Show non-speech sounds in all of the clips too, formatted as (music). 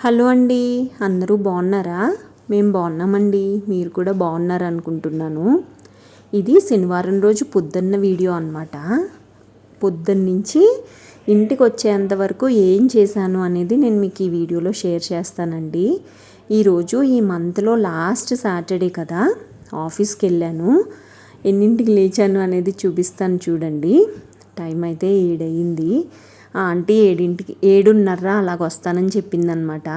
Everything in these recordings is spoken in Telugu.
హలో అండి. అందరూ బాగున్నారా? మేము బాగున్నామండి. మీరు కూడా బాగున్నారు అనుకుంటున్నాను ఇది శనివారం రోజు పొద్దున్న వీడియో అనమాట పొద్దున్నుంచి ఇంటికి వచ్చేంత వరకు ఏం చేశాను అనేది నేను మీకు ఈ వీడియోలో షేర్ చేస్తానండి. ఈరోజు ఈ మంత్లో లాస్ట్ సాటర్డే కదా ఆఫీస్కి వెళ్ళాను ఎన్నింటికి లేచాను అనేది చూపిస్తాను చూడండి. టైం అయితే ఏడయింది. ఆ ఆంటీ ఏడింటికి ఏడున్నర అలాగ వస్తానని చెప్పిందనమాట.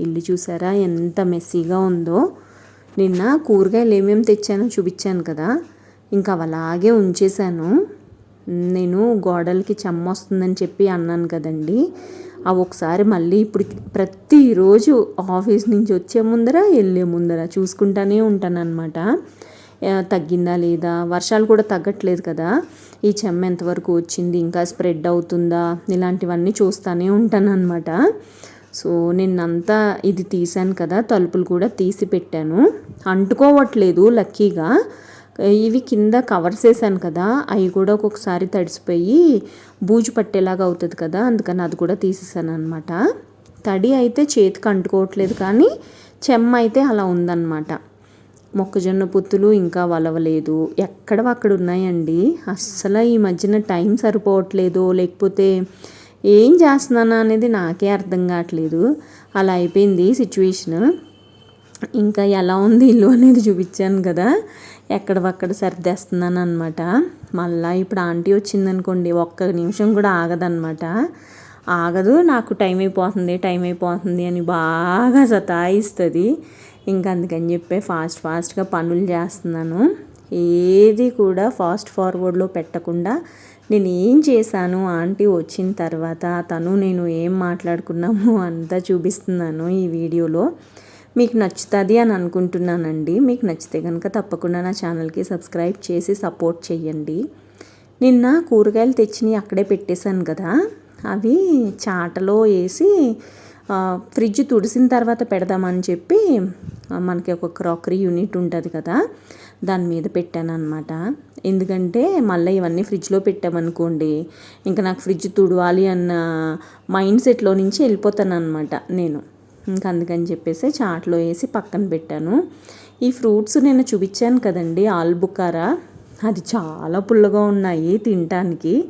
ఇల్లు చూసారా ఎంత మెస్సీగా ఉందో. నిన్న కూరగాయలు ఏమేమి తెచ్చానో చూపించాను కదా. ఇంకా అలాగే ఉంచేశాను. నేను గోడలకి చెమ్మ వస్తుందని చెప్పి అన్నాను కదండి. అవి ఒకసారి మళ్ళీ ఇప్పుడు ప్రతిరోజు ఆఫీస్ నుంచి వచ్చే ముందర వెళ్ళే ముందర చూసుకుంటానే ఉంటానన్నమాట. తగ్గిందా లేదా? వర్షాలు కూడా తగ్గట్లేదు కదా. ఈ చెమ్మ ఎంతవరకు వచ్చింది? ఇంకా స్ప్రెడ్ అవుతుందా? ఇలాంటివన్నీ చూస్తూనే ఉంటాను అనమాట సో నిన్నంతా ఇది తీసాను కదా తలుపులు కూడా తీసి పెట్టాను. అంటుకోవట్లేదు లక్కీగా. ఇవి కింద కవర్స్ వేసాను కదా అవి కూడా ఒక్కొక్కసారి తడిసిపోయి బూజు పట్టేలాగా అవుతుంది కదా అందుకని అది కూడా తీసేసాను అనమాట తడి అయితే చేతికి అంటుకోవట్లేదు కానీ చెమ్మ అయితే అలా ఉందన్నమాట. మొక్కజొన్న పొత్తులు ఇంకా వలవలేదు. ఎక్కడ అక్కడ ఉన్నాయండి అస్సలు ఈ మధ్యన టైం సరిపోవట్లేదు. లేకపోతే ఏం చేస్తున్నానా అనేది నాకే అర్థం కావట్లేదు. అలా అయిపోయింది సిచ్యువేషన్. ఇంకా ఎలా ఉంది ఇల్లు అనేది చూపించాను కదా. ఎక్కడవక్కడ సర్దేస్తున్నాను అనమాట మళ్ళీ ఇప్పుడు ఆంటీ వచ్చిందనుకోండి ఒక్క నిమిషం కూడా ఆగదనమాట ఆగదు నాకు టైం అయిపోతుంది టైం అయిపోతుంది అని బాగా సతాయిస్తుంది. ఇంకా అందుకని చెప్పి ఫాస్ట్ ఫాస్ట్గా పనులు చేస్తున్నాను. ఏది కూడా ఫాస్ట్ ఫార్వర్డ్లో పెట్టకుండా నేను ఏం చేశాను ఆంటీ వచ్చిన తర్వాత తను నేను ఏం మాట్లాడుకున్నాము అంతా చూపిస్తున్నాను ఈ వీడియోలో. మీకు నచ్చుతుంది అని అనుకుంటున్నానండి. మీకు నచ్చితే కనుక తప్పకుండా నా ఛానల్కి సబ్స్క్రైబ్ చేసి సపోర్ట్ చేయండి. నిన్న కూరగాయలు తెచ్చినవి అక్కడే పెట్టేశాను కదా. అవి చాటలో వేసి ఫ్రిడ్జ్ తుడిసిన తర్వాత పెడదామని చెప్పి మనకి ఒక క్రాకరీ యూనిట్ ఉంటుంది కదా దాని మీద పెట్టాను అనమాట ఎందుకంటే మళ్ళీ ఇవన్నీ ఫ్రిడ్జ్లో పెట్టామనుకోండి ఇంకా నాకు ఫ్రిడ్జ్ తుడవాలి అన్న మైండ్ సెట్లో నుంచి వెళ్ళిపోతాను అనమాట నేను. ఇంకా అందుకని చెప్పేసి చాట్లో వేసి పక్కన పెట్టాను. ఈ ఫ్రూట్స్ నేను చూపించాను కదండి ఆల్బుకారా అది చాలా పుల్లగా ఉన్నాయి తినటానికి.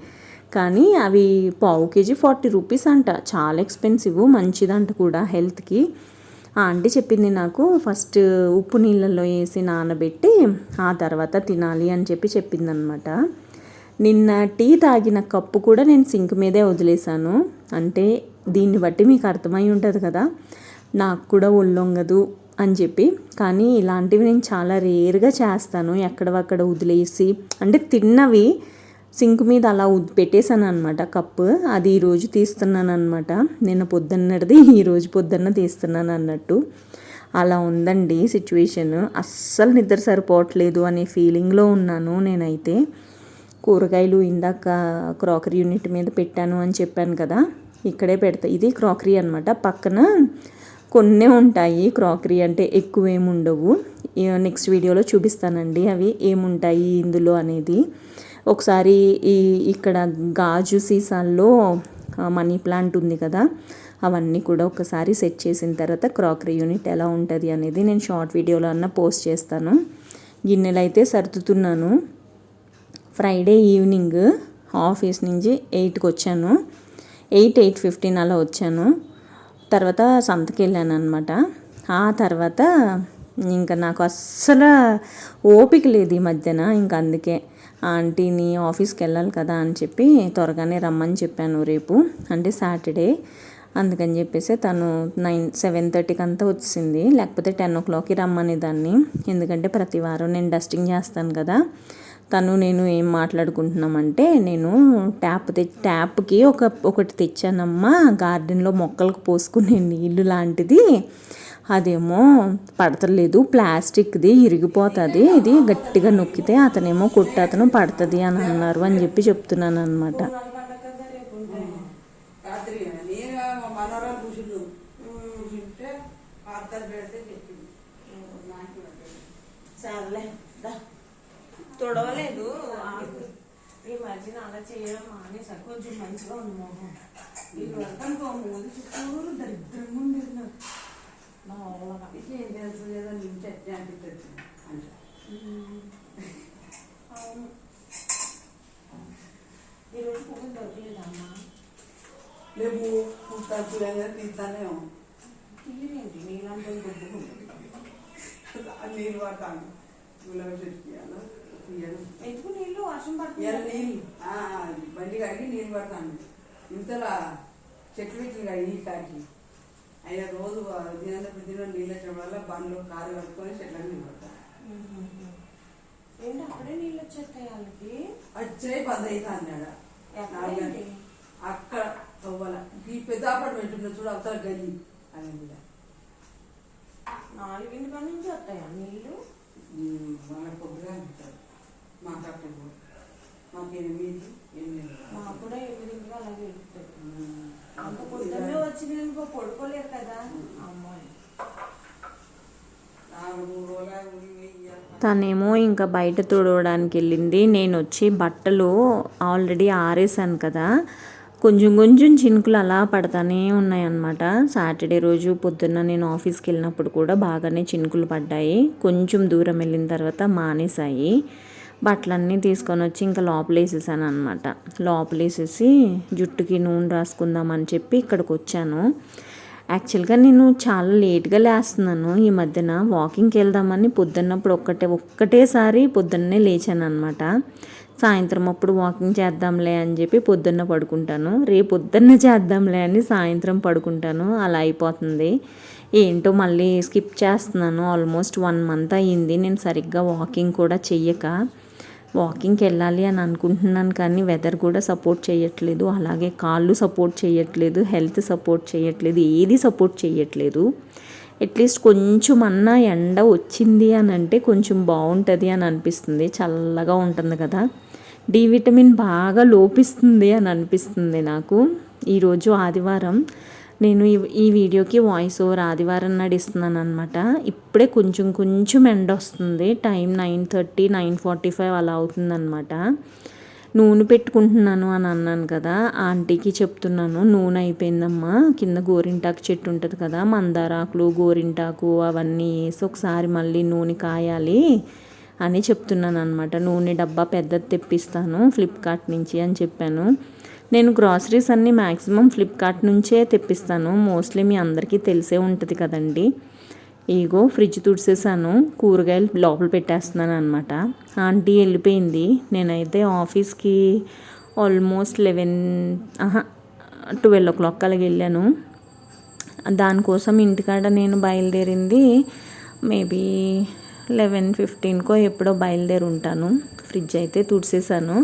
కానీ అవి పావు కేజీ ఫార్టీ రూపీస్ అంట. చాలా ఎక్స్పెన్సివ్ మంచిదంట కూడా హెల్త్కి. ఆ ఆంటీ చెప్పింది నాకు ఫస్ట్ ఉప్పు నీళ్ళల్లో వేసి నానబెట్టి ఆ తర్వాత తినాలి అని చెప్పి చెప్పిందనమాట. నిన్న టీ తాగిన కప్పు కూడా నేను సింక్ మీదే వదిలేశాను. అంటే దీన్ని బట్టి మీకు అర్థమై ఉంటుంది కదా నాకు కూడా ఒళ్ళొంగదు అని చెప్పి. కానీ ఇలాంటివి నేను చాలా రేర్గా చేస్తాను ఎక్కడవక్కడ వదిలేసి. అంటే తిన్నవి సింక్ మీద అలా పెట్టేశాను అనమాట కప్పు. అది ఈరోజు తీస్తున్నాను అనమాట నిన్న పొద్దున్నది ఈరోజు పొద్దున్న తీస్తున్నాను అన్నట్టు అలా ఉందండి సిచ్యువేషన్. అస్సలు నిద్ర సరిపోవట్లేదు అనే ఫీలింగ్లో ఉన్నాను నేనైతే. కూరగాయలు ఇందాక క్రాకరీ యూనిట్ మీద పెట్టాను అని చెప్పాను కదా ఇక్కడే పెడతా. ఇది క్రాకరీ అనమాట పక్కన కొన్ని ఉంటాయి క్రాకరీ అంటే ఎక్కువ ఏముండవు. నెక్స్ట్ వీడియోలో చూపిస్తానండి అవి ఏముంటాయి ఇందులో అనేది. ఒకసారి ఈ ఇక్కడ గాజు సీసాల్లో మనీ ప్లాంట్ ఉంది కదా అవన్నీ కూడా ఒకసారి సెట్ చేసిన తర్వాత క్రాకరీ యూనిట్ ఎలా ఉంటుంది అనేది నేను షార్ట్ వీడియోలో అన్న పోస్ట్ చేస్తాను. గిన్నెలు అయితే సర్దుతున్నాను. ఫ్రైడే ఈవినింగ్ ఆఫీస్ నుంచి ఎయిట్కి వచ్చాను. ఎయిట్ ఎయిట్ ఫిఫ్టీన్ అలా వచ్చాను. తర్వాత సంతకి వెళ్ళాను అనమాట ఆ తర్వాత ఇంకా నాకు అస్సలు ఓపిక లేదు ఈ మధ్యన ఇంకా అందుకే. ఆంటీని ఆఫీస్కి వెళ్ళాలి కదా అని చెప్పి త్వరగానే రమ్మని చెప్పాను రేపు అంటే సాటర్డే. అందుకని చెప్పేసి తను నైన్ సెవెన్ థర్టీకి అంతా వచ్చింది లేకపోతే టెన్ ఓ క్లాక్కి రమ్మని దాన్ని. ఎందుకంటే ప్రతి వారం నేను డస్టింగ్ చేస్తాను కదా. తను నేను ఏం మాట్లాడుకుంటున్నామంటే నేను ట్యాప్ తె ట్యాప్కి ఒక ఒకటి తెచ్చానమ్మా. గార్డెన్లో మొక్కలకు పోసుకునే నీళ్ళు లాంటిది. అదేమో పడతలేదు ప్లాస్టిక్ది ఇరిగిపోతుంది ఇది గట్టిగా నొక్కితే అతనేమో కొట్టి అతను పడుతుంది అని అన్నారు అని చెప్పి చెప్తున్నాను అనమాట తొడవలేదు. ఈ మధ్యన అలా చేయడం మానేసా. కొంచెం మంచిగా ఉంది మొహం ఈ వర్తం చుట్టూరు దరిద్రంగా ఉండేది నాకు. మా వాళ్ళ ఇది ఏం తెలుసు? లేదా నేను చట్నీ అంటే తెచ్చు అంట. అవును. ఈరోజు పువ్వులు దొరకలేదమ్మా. రేపు తీస్తానే తీరేంటి నీళ్ళంటే దొబ్బుకుంటుంది నీళ్ళు పడతాను గులాబీ చెట్టుకి అలా ఎందుకు నీళ్ళు? వర్షం పడుతుంది నీళ్ళు? బండి కడిగి నీళ్ళు పడతాను ఇంతలా చెట్లు ఇట్లు కడిగి కాకి. అయినా రోజు దిన దిన నీళ్ళు వచ్చడం వల్ల బండ్లు కారు కట్టుకొని చెట్లన్నీ నీళ్ళు పడతాను ఏంటి అప్పుడే నీళ్ళు వచ్చేస్తాయి వాళ్ళకి? వచ్చే పది అయితే అన్నాడు? అక్కడ తవ్వాల. ఈ పెద్ద అపార్ట్మెంట్ ఉన్న చూడు అవతల గల్లి అని మీద నాలుగింటి కాడ నుంచి వస్తాయా నీళ్ళు? వాళ్ళ కొద్దిగా ఉంటారు మాట్లాడుతుంది మాకు ఎనిమిది ఎనిమిది. మాకు కూడా ఎనిమిదింటికి అలాగే అంత పొద్దున్నే వచ్చింది ఇంకో పడుకోలేరు కదా? అమ్మాయి తనేమో ఇంకా బయట తుడవడానికి వెళ్ళింది. నేను వచ్చి బట్టలు ఆల్రెడీ ఆరేసాను కదా. కొంచెం కొంచెం చినుకులు అలా పడతానే ఉన్నాయన్నమాట. సాటర్డే రోజు పొద్దున్న నేను ఆఫీస్కి వెళ్ళినప్పుడు కూడా బాగానే చినుకులు పడ్డాయి. కొంచెం దూరం వెళ్ళిన తర్వాత మానేశాయి. బట్టలన్నీ తీసుకొని వచ్చి ఇంకా లోపలేసేసాను అనమాట లోపలేసేసి జుట్టుకి నూనె రాసుకుందామని చెప్పి ఇక్కడికి వచ్చాను. యాక్చువల్గా నేను చాలా లేట్గా లేస్తున్నాను. ఈ మధ్యన వాకింగ్కి వెళ్దామని పొద్దున్నప్పుడు ఒక్కటే ఒక్కటేసారి పొద్దున్నే లేచాను అనమాట సాయంత్రం అప్పుడు వాకింగ్ చేద్దాంలే అని చెప్పి పొద్దున్న పడుకుంటాను. రేపు పొద్దున్న చేద్దాంలే అని సాయంత్రం పడుకుంటాను. అలా అయిపోతుంది. ఏంటో మళ్ళీ స్కిప్ చేస్తున్నాను. ఆల్మోస్ట్ వన్ మంత్ అయ్యింది. నేను సరిగ్గా వాకింగ్ కూడా చెయ్యక. వాకింగ్కి వెళ్ళాలి అని అనుకుంటున్నాను కానీ వెదర్ కూడా సపోర్ట్ చేయట్లేదు. అలాగే కాళ్ళు సపోర్ట్ చేయట్లేదు హెల్త్ సపోర్ట్ చేయట్లేదు ఏది సపోర్ట్ చేయట్లేదు. అట్లీస్ట్ కొంచెం అన్నా ఎండ వచ్చింది అని అంటే కొంచెం బాగుంటుంది అని అనిపిస్తుంది. చల్లగా ఉంటుంది కదా. డి విటమిన్ బాగా లోపిస్తుంది అని అనిపిస్తుంది నాకు. ఈరోజు ఆదివారం నేను ఈ ఈ వీడియోకి వాయిస్ ఓవర్ ఆదివారం నాడు ఇస్తున్నాను అనమాట ఇప్పుడే కొంచెం కొంచెం ఎండ వస్తుంది. Time nine thirty nine forty five అలా అవుతుందన్నమాట. నూనె పెట్టుకుంటున్నాను అని అన్నాను కదా ఆంటీకి చెప్తున్నాను. నూనె అయిపోయిందమ్మా. కింద గోరింటాకు చెట్టు ఉంటుంది కదా మందారాకులు గోరింటాకు అవన్నీ వేసి ఒకసారి మళ్ళీ నూనె కాయాలి అని చెప్తున్నాను అనమాట నూనె డబ్బా పెద్దది తెప్పిస్తాను ఫ్లిప్కార్ట్ నుంచి అని చెప్పాను. నేను గ్రాసరీస్ అన్నీ మ్యాక్సిమం ఫ్లిప్కార్ట్ నుంచే తెప్పిస్తాను. మోస్ట్లీ మీ అందరికీ తెలిసే ఉంటుంది కదండి. ఇగో ఫ్రిడ్జ్ తుడిసేసాను. కూరగాయలు లోపల పెట్టేస్తున్నాను అనమాట ఆంటీ వెళ్ళిపోయింది. నేనైతే ఆఫీస్కి ఆల్మోస్ట్ లెవెన్ ఆహా ట్వెల్వ్ ఓ క్లాక్ అలాగ వెళ్ళాను. దానికోసం ఇంటికాడ నేను బయలుదేరింది మేబీ లెవెన్ ఫిఫ్టీన్కో ఎప్పుడో బయలుదేరి ఉంటాను ఫ్రిడ్జ్ అయితే తుడిసేసాను.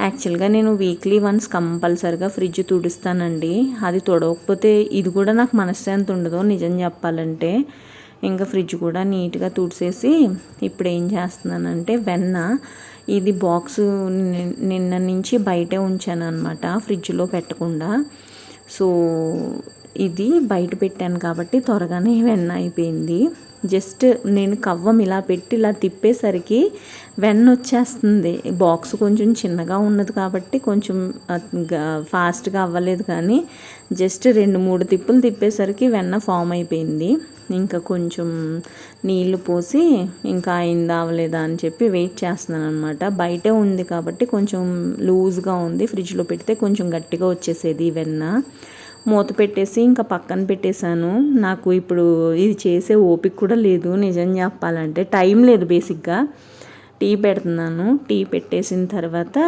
యాక్చువల్గా నేను వీక్లీ వన్స్ కంపల్సరిగా ఫ్రిడ్జ్ తుడుస్తానండి. అది తొడవకపోతే ఇది కూడా నాకు మనశ్శాంతి ఉండదు నిజం చెప్పాలంటే. ఇంకా ఫ్రిడ్జ్ కూడా నీట్గా తుడిసేసి ఇప్పుడు ఏం చేస్తున్నానంటే వెన్న ఇది బాక్స్ నిన్న నుంచి బయటే ఉంచాను అనమాట ఫ్రిడ్జ్లో పెట్టకుండా. సో ఇది బయట పెట్టాను కాబట్టి త్వరగానే వెన్న అయిపోయింది. జస్ట్ నేను కవ్వం ఇలా పెట్టి ఇలా తిప్పేసరికి వెన్న వచ్చేస్తుంది బాక్స్ కొంచెం చిన్నగా ఉన్నది కాబట్టి కొంచెం ఫాస్ట్గా అవ్వలేదు కానీ జస్ట్ రెండు మూడు తిప్పులు తిప్పేసరికి వెన్న ఫామ్ అయిపోయింది. ఇంకా కొంచెం నీళ్ళు పోసి ఇంకా అయిందా అవ్వలేదా అని చెప్పి వెయిట్ చేస్తున్నాను అనమాట బయటే ఉంది కాబట్టి కొంచెం లూజ్గా ఉంది. ఫ్రిడ్జ్లో పెడితే కొంచెం గట్టిగా వచ్చేసేది వెన్న. మూత పెట్టేసి ఇంకా పక్కన పెట్టేశాను. నాకు ఇప్పుడు ఇది చేసే ఓపిక కూడా లేదు. నిజం చెప్పాలంటే టైం లేదు బేసిక్గా. టీ పెడుతున్నాను. టీ పెట్టేసిన తర్వాత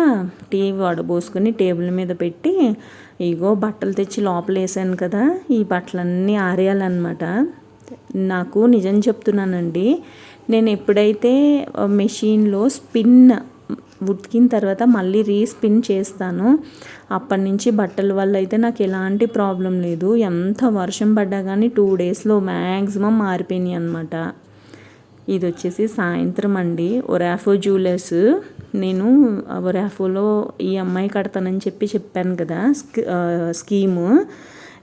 టీ వడబోసుకొని టేబుల్ మీద పెట్టి ఇగో బట్టలు తెచ్చి లోపల వేసాను కదా ఈ బట్టలన్నీ ఆరేయాలన్నమాట. నాకు నిజం చెప్తున్నానండి నేను ఎప్పుడైతే మెషిన్లో స్పిన్ ఉతికిన తర్వాత మళ్ళీ రీస్పిన్ చేస్తాను. అప్పటి నుంచి బట్టల వల్ల అయితే నాకు ఎలాంటి ప్రాబ్లం లేదు. ఎంత వర్షం పడ్డా కానీ టూ డేస్లో మ్యాక్సిమం మారిపోయినాయి అనమాట ఇది వచ్చేసి సాయంత్రం అండి. ఒరాఫో జ్యువెలర్స్ నేను ఒరాఫోలో ఈ అమ్మాయి కడతానని చెప్పి చెప్పాను కదా స్కీము.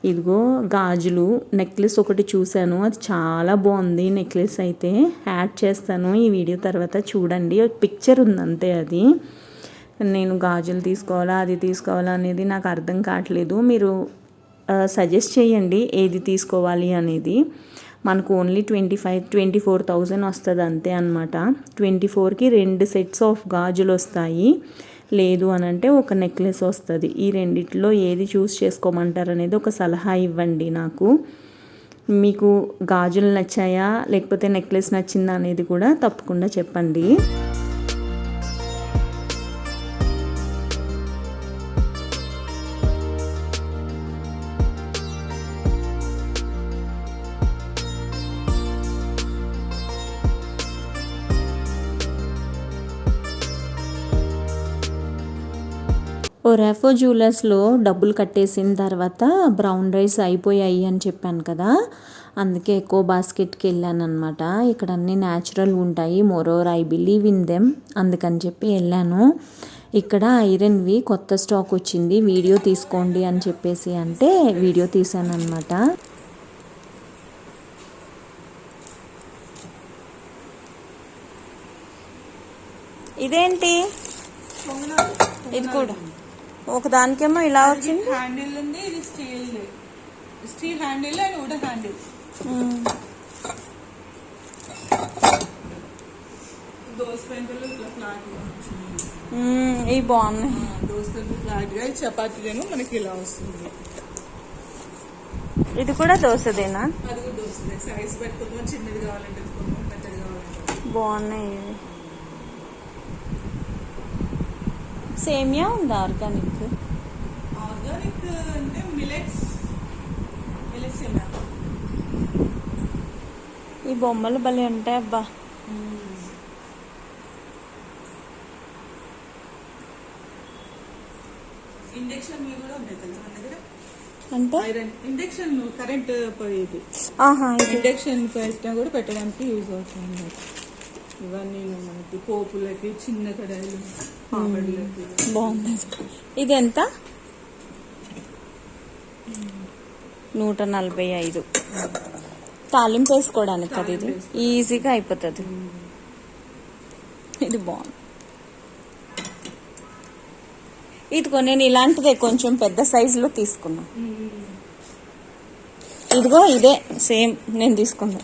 ఇదిగో గాజులు నెక్లెస్ ఒకటి చూశాను. అది చాలా బాగుంది నెక్లెస్ అయితే. యాడ్ చేస్తాను ఈ వీడియో తర్వాత చూడండి. పిక్చర్ ఉంది అంతే అది. నేను గాజులు తీసుకోవాలా అది తీసుకోవాలా అనేది నాకు అర్థం కావట్లేదు. మీరు సజెస్ట్ చేయండి ఏది తీసుకోవాలి అనేది. మనకు only twenty five twenty four thousand వస్తుంది అంతే అనమాట ట్వంటీ ఫోర్కి రెండు సెట్స్ ఆఫ్ గాజులు వస్తాయి. లేదు అని అంటే ఒక నెక్లెస్ వస్తుంది. ఈ రెండిట్లో ఏది చూస్ చేసుకోమంటారు అనేది ఒక సలహా ఇవ్వండి నాకు. మీకు గాజులు నచ్చాయా? లేకపోతే నెక్లెస్ నచ్చిందా అనేది కూడా తప్పకుండా చెప్పండి. రెఫో జ్యువెలర్స్లో డబ్బులు కట్టేసిన తర్వాత బ్రౌన్ రైస్ అయిపోయాయి అని చెప్పాను కదా అందుకే ఎక్కువ బాస్కెట్కి వెళ్ళాను అనమాట ఇక్కడ అన్నీ న్యాచురల్ ఉంటాయి. Moreover I believe in them అందుకని చెప్పి వెళ్ళాను. ఇక్కడ ఐరన్వి కొత్త స్టాక్ వచ్చింది. వీడియో తీసుకోండి అని చెప్పేసి అంటే వీడియో తీశాను అనమాట ఇదేంటి? ఇది కూడా. ఒక దానికేమో ఇలా వచ్చింది. హ్యాండిల్ ఉంది ఇది steel steel handle and wooden handle ఇవి బాగున్నాయి. దోశ ఫ్లాట్గా. ఈ చపాతీదేమో మనకి ఇలా వస్తుంది. ఇది కూడా దోశదేనా అది కూడా సైజ్ పెట్టుకోమో చిన్నది కావాలంటే పెద్దది కావాలంటే. బాగున్నాయి ఇవి. సేమియా ఉందా ఆర్గానిక్? ఆర్గానిక్ అంటే మిలెట్స్ మిలెట్స్ ఏనా ఈ బొమ్మలు భలే ఉంటాయి అబ్బా. ఇండక్షన్ కూడా ఉన్నాయి తెలుసా మన దగ్గర? అంటే? ఐరన్. ఇండక్షన్ కరెంట్ పోయేది. ఆహా ఇండక్షన్ పెట్టినా కూడా పెట్టడానికి యూజ్ అవుతుంది. ఇవన్నీ మనకి. పోపులకి చిన్న కడాయిలు పాపడ్లకి. బాగుంది. ఇది ఎంత నూట నలభై ఐదు. తాలింపు వేసుకోవడానికి కదా ఇది. ఈజీగా అయిపోతుంది. ఇది బాగుంది. ఇదిగో నేను ఇలాంటిదే కొంచెం పెద్ద సైజులో తీసుకున్నా. ఇదిగో ఇదే. సేమ్ నేను తీసుకున్నా.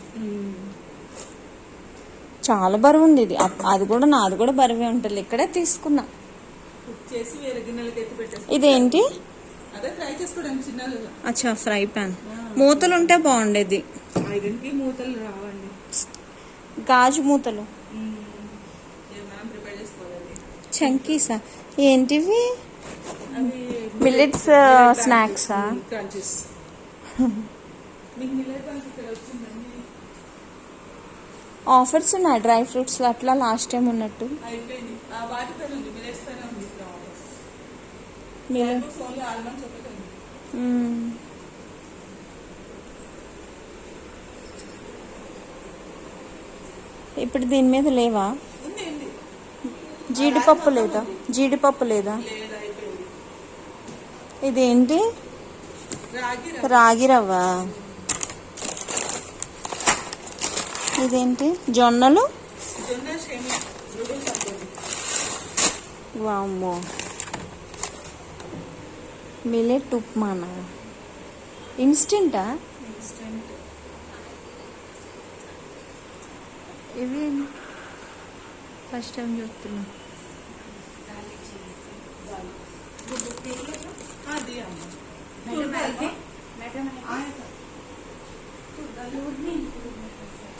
చాలా బరువు ఉంది ఇది. అది కూడా నాది కూడా బరువే ఉంటుంది. ఇక్కడే తీసుకున్నా. ఇదేంటి? అచ్చా ఫ్రై పాన్ మూతలు ఉంటే బాగుండేది. గాజు మూతలు. చంకీసా? ఏంటివి? మిల్లెట్స్ స్నాక్సా? ఆఫర్స్ ఉన్నాయి డ్రై ఫ్రూట్స్ అట్లా లాస్ట్ టైం ఉన్నట్టు. ఇప్పుడు దీని మీద లేవా? జీడిపప్పు లేదా? జీడిపప్పు లేదా? ఇదేంటి? రాగి రవ్వ? ఇదేంటి? జొన్నలు? వామ్మో. మిలెట్ ఉప్మానా? ఇన్స్టెంటా? ఇవి ఫస్ట్ టైం చూస్తున్నా.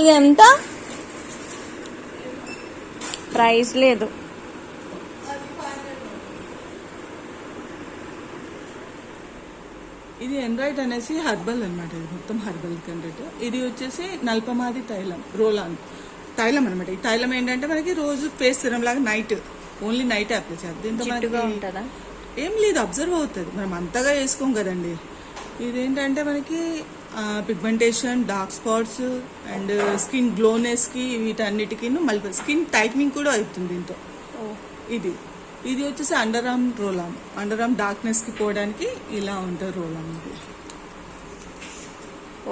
ఇది ఎంత ప్రైస్ లేదు. ఇది ఎన్రైట్ అనేసి హర్బల్ అన్నమాట ఇది మొత్తం హర్బల్ కంటెంట్ ఇది వచ్చేసి నల్పమాది తైలం రోలాన్ తైలం అనమాట ఈ తైలం ఏంటంటే మనకి రోజు ఫేస్ సిరం లాగా నైట్ ఓన్లీ నైట్ అప్లై చేయాలి. దీంతో మనకి ఉంటుందా? ఏం లేదు అబ్జర్వ్ అవుతుంది. మనం అంతగా వేసుకోం కదండి. ఇదేంటంటే మనకి pigmentation dark spots and skin గ్లోనెస్కి వీటన్నిటికీ మళ్ళీ స్కిన్ టైట్నింగ్ కూడా అవుతుంది దీంతో. ఇది. ఇది వచ్చేసి under arm roll arm under arm డార్క్నెస్కి పోవడానికి ఇలా ఉంటుంది రోల్ ఆర్మ్ ఇది.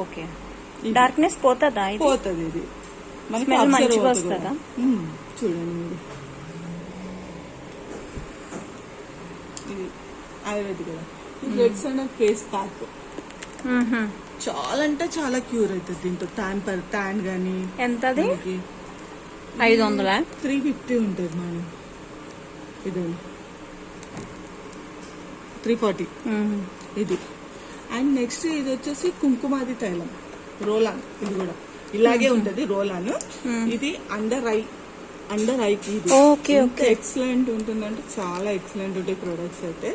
ఓకే. డార్క్నెస్ పోతుందా ఇది? పోతుంది ఇది. మనకి మంచిగా వస్తుందా? చూడండి మీరు. ఇది. ఆయుర్వేదిక్ కదా. Face pack. చాలా అంటే చాలా క్యూర్ అవుతుంది దీంతో. ట్యాన్ పర్ ట్యాన్ కానీ ఎంతది? ఐదు వందలా? త్రీ ఫిఫ్టీ ఉంటుంది మేడం ఇదండి త్రీ ఫార్టీ. ఇది. అండ్ నెక్స్ట్ ఇది వచ్చేసి కుంకుమాది తైలం. రోలాన్. ఇది కూడా. ఇలాగే ఉంటది రోలాన్. ఇది అండర్ ఐ అండర్ ఐకి ఇది. ఓకే, ఎక్సలెంట్ ఉంటుందంటే చాలా ఎక్సలెంట్ ఉంటాయి ప్రొడక్ట్స్ అయితే.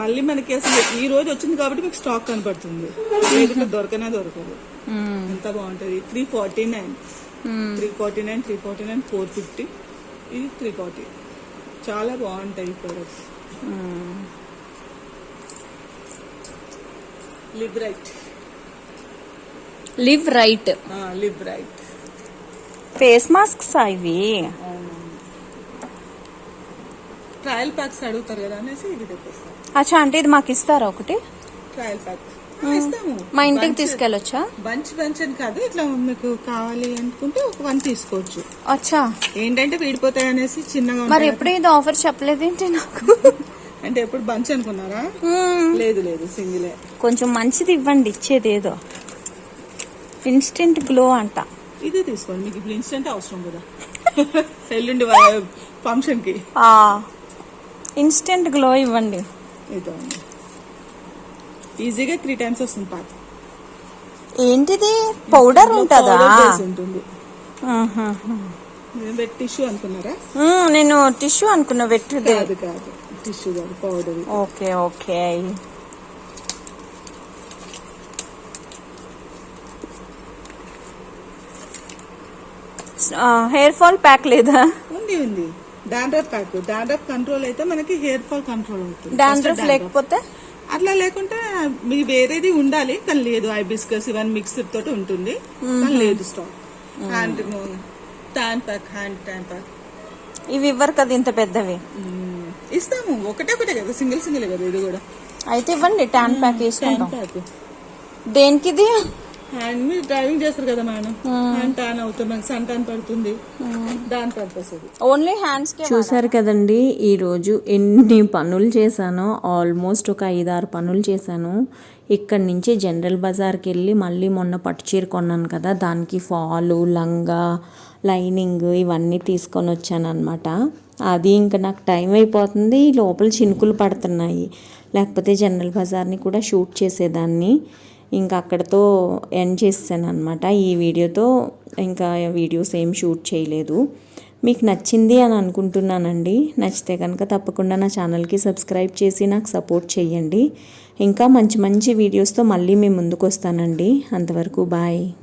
మళ్ళీ మనకి అసలు ఈ రోజు వచ్చింది కాబట్టి మీకు స్టాక్ కనపడుతుంది. లేకపోతే దొరకనే దొరకదు. మ్మ్. ఎంత బాగుంటది? Three forty nine. Three forty nine three forty nine four fifty ఇది త్రీ ఫార్టీ చాలా బాగుంటాయి ఈ products. Live right live right live right face masks ఇవి? ట్రయల్ ప్యాక్స్ అడుగుతారు కదా అనేసి ఇది తెప్పిస్తాం. అచ్చా అంటే ఇది మాకు ఇస్తారా ఒకటి? ట్రయల్ ప్యాక్ ఇస్తాము. మా ఇంటికి తీసుకెళ్ళొచ్చా? బంచ్ బంచ్ అని కాదు ఇట్లా మీకు కావాలి అనుకుంటే ఒక వన్ తీసుకోవచ్చు. అచ్చా. ఏంటంటే వీడిపోతాయి అనేసి చిన్నగా మరి. ఎప్పుడు ఇది ఆఫర్ చెప్పలేదేంటి నాకు? అంటే ఎప్పుడు బంచ్ అనుకున్నారా. లేదు లేదు సింగిలే. కొంచెం మంచిది ఇవ్వండి ఇచ్చేది ఏదో. ఇన్స్టెంట్ గ్లో అంట. ఇది తీసుకోండి మీకు ఇప్పుడు ఇన్స్టెంట్ అవసరం కదా. (laughs) ఎల్లుండి ఫంక్షన్కి ఇన్స్టెంట్ గ్లో ఇవ్వండి. ఇదో ఈజీగా త్రీ టైమ్స్ వస్తుంది ప్యాక్ ఏంటిది? పౌడర్ ఉంటుందా? ఉంటుంది. వెట్ టిష్యూ అనుకున్నారా? నేను టిష్యూ అనుకున్నా వెట్టుది కాదు కాదు. టిష్యూ కాదు powder okay okay. Hair fall pack లేదా? ఉంది ఉంది. డాండ్రఫ్ ప్యాక్ డాండ్రఫ్ కంట్రోల్ అయితే మనకి హెయిర్ ఫాల్ కంట్రోల్ అవుతుంది. డాండ్రఫ్. లేకపోతే? అట్లా లేకుంటే మీ వేరేది ఉండాలి కానీ లేదు. ఐబిస్కస్ ఇవన్నీ మిక్స్డ్ తోటి ఉంటుంది కానీ లేదు stock hand tan pack hand tan pack ఇవి ఇవ్వరు కదా ఇంత పెద్దవి? ఇస్తాము. ఒకటే ఒకటే కదా. సింగిల్ సింగిల్ కదా. ఇది కూడా. అయితే ఇవ్వండి ట్యాన్ ప్యాక్ వేసుకుంటాం. ప్యాక్ దేనికి ఇది హ్యాండ్ మీరు డ్రైవింగ్ చేస్తారు కదా మేడం. హ్యాండ్ ట్యాన్ అవుతుంది మనకి సన్ ట్యాన్ పడుతుంది దాని పర్పస్ అది ఓన్లీ హ్యాండ్స్కి చూసారు కదండి ఈరోజు ఎన్ని పనులు చేశానో ఆల్మోస్ట్ ఒక ఐదారు పనులు చేశాను. ఇక్కడి నుంచి జనరల్ బజార్కి వెళ్ళి మళ్ళీ మొన్న పట్టుచీర కొన్నాను కదా దానికి ఫాలు లంగా లైనింగ్ ఇవన్నీ తీసుకొని వచ్చాను అనమాట అది ఇంకా నాకు టైం అయిపోతుంది లోపల చినుకులు పడుతున్నాయి. లేకపోతే జనరల్ బజార్ని కూడా షూట్ చేసేదాన్ని. ఇంకా అక్కడతో ఎండ్ చేసాను అనమాట ఈ వీడియోతో ఇంకా వీడియోస్ ఏం షూట్ చేయలేదు. మీకు నచ్చింది అని అనుకుంటున్నానండి. నచ్చితే కనుక తప్పకుండా నా ఛానల్కి సబ్స్క్రైబ్ చేసి నాకు సపోర్ట్ చేయండి. ఇంకా మంచి మంచి వీడియోస్తో మళ్ళీ మీ ముందుకు వస్తానండి అంతవరకు బాయ్